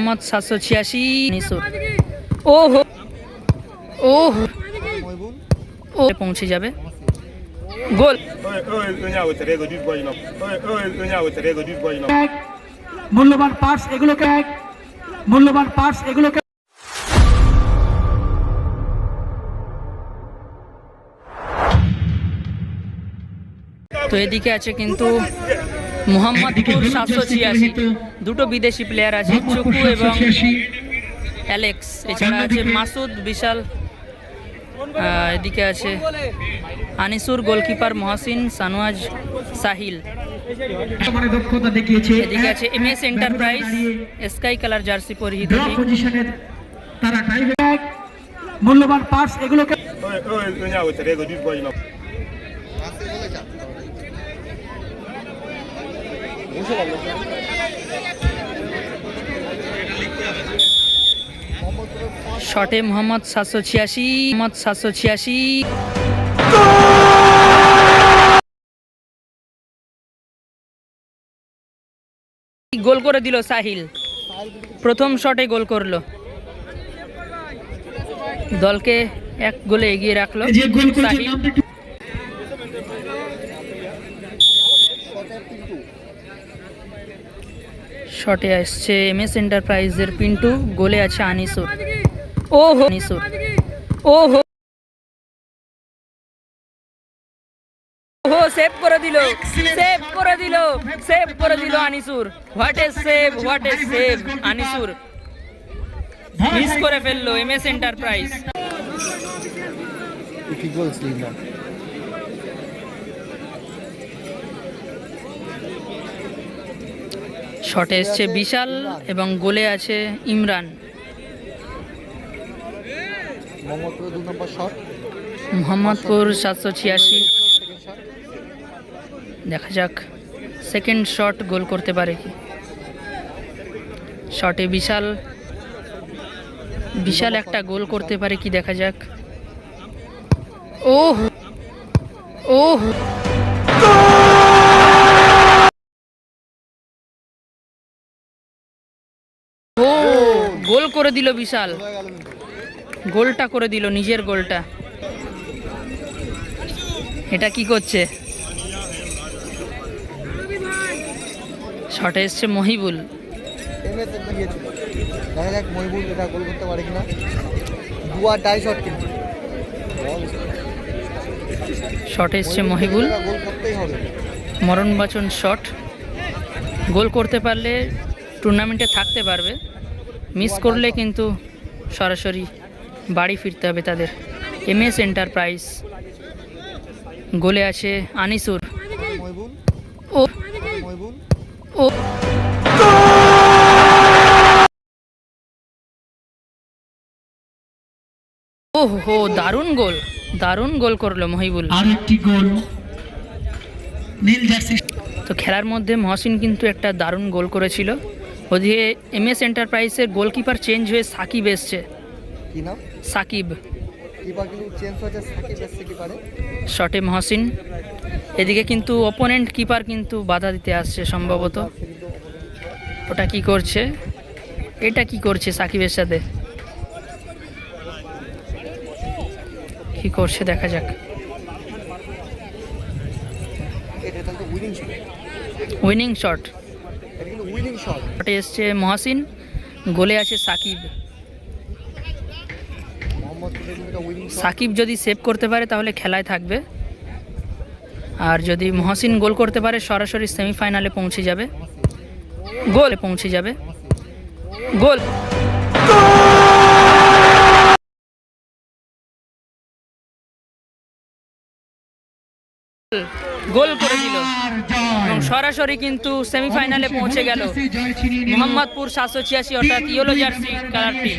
মোহাম্মদ সাতশো ছিয়াশি ও হো ও ও পৌঁছে যাবে। গোল। মূল্যবান পার্টস এগুলোকে এক। মূল্যবান পার্টস এগুলোকে তো এদিকে আছে কিন্তু মোহাম্মদপুর সাতশো ছিয়াশি দুটো বিদেশি প্লেয়ার আছে চুকু এবং অ্যালেক্স। এছাড়া আছে মাসুদ বিশাল এদিকে আছে আনিসুর গোলকিপার মহসিন সানোয়াজ সাহিল। দক্ষতা দেখিয়েছে এদিকে আছে M S enterprise sky colour jersey পরিহিত তারা মূল্যবান পার্টস এগুলোকে শটে মোহাম্মদ সাতশো ছিয়াশি মোহাম্মদ সাতশো ছিয়াশি। গোল করে দিল সাহিল। প্রথম শটে গোল করল। দলকে এক গোলে এগিয়ে রাখল সাহিল নামটা একটু শটে আসছে এম এস এন্টারপ্রাইজের পিন্টু, গোলে আছে আনিসুর। ও হো আনিসুর। ও হো সেভ করে সেভ করে সেভ করে Anisur. What save what a save Anisur. Miss করে ফেলল এম এস এন্টারপ্রাইজ শটে এসছে বিশাল এবং গোলে আছে ইমরান। মোহাম্মদপুর সাতশো ছিয়াশি। দেখা যাক সেকেন্ড শট গোল করতে পারে কি? শটে বিশাল বিশাল একটা গোল করতে পারে কি দেখা যাক। ও ও গোল করে দিল বিশাল। গোলটা করে দিল নিজের গোলটা। এটা কি করছে? শটে এসছে মহিবুল। দেখা যাক মহিবুল এটা গোল করতে পারে কিনা। দু আর ডাই শট কিন্তু। এসছে মহিবুল। মরণবাচন শট। গোল করতে পারলে টুর্নামেন্টে থাকতে পারবে। মিস করলে কিন্তু সরাসরি বাড়ি ফিরতে হবে তাদের। এম এস এন্টারপ্রাইজ গোলে আছে আনিসুর। ও। ও। ও দারুণ গোল। দারুণ গোল করল মহিবুল। আর একটি গোল। নীল জার্সি। তো খেলার মধ্যে মহসিন কিন্তু একটা দারুণ গোল করেছিল। ওদিকে এম এস এন্টারপ্রাইজের গোলকিপার চেঞ্জ হয়ে সাকিব এসছে। কি নাম? সাকিব। শটে মহসিন। এদিকে কিন্তু অপোনেন্ট কিপার কিন্তু বাধা দিতে আসছে সম্ভবত। ওটা কি করছে? এটা কি করছে সাকিবের সাথে? কি করছে দেখা যাক। উইনিং শট শট এসছে মহাসিন গোলে আছে সাকিব। সাকিব যদি সেভ করতে পারে তাহলে খেলায় থাকবে। আর যদি মহাসিন গোল করতে পারে সরাসরি সেমিফাইনালে পৌঁছে যাবে। গোলে পৌঁছে যাবে। গোল। গোল করে দিল এবং সরাসরি কিন্তু সেমিফাইনালে পৌঁছে গেল। মোহাম্মদপুর সাতশো ছিয়াশি অর্থাৎ ইয়েলো জার্সি কালার টিম।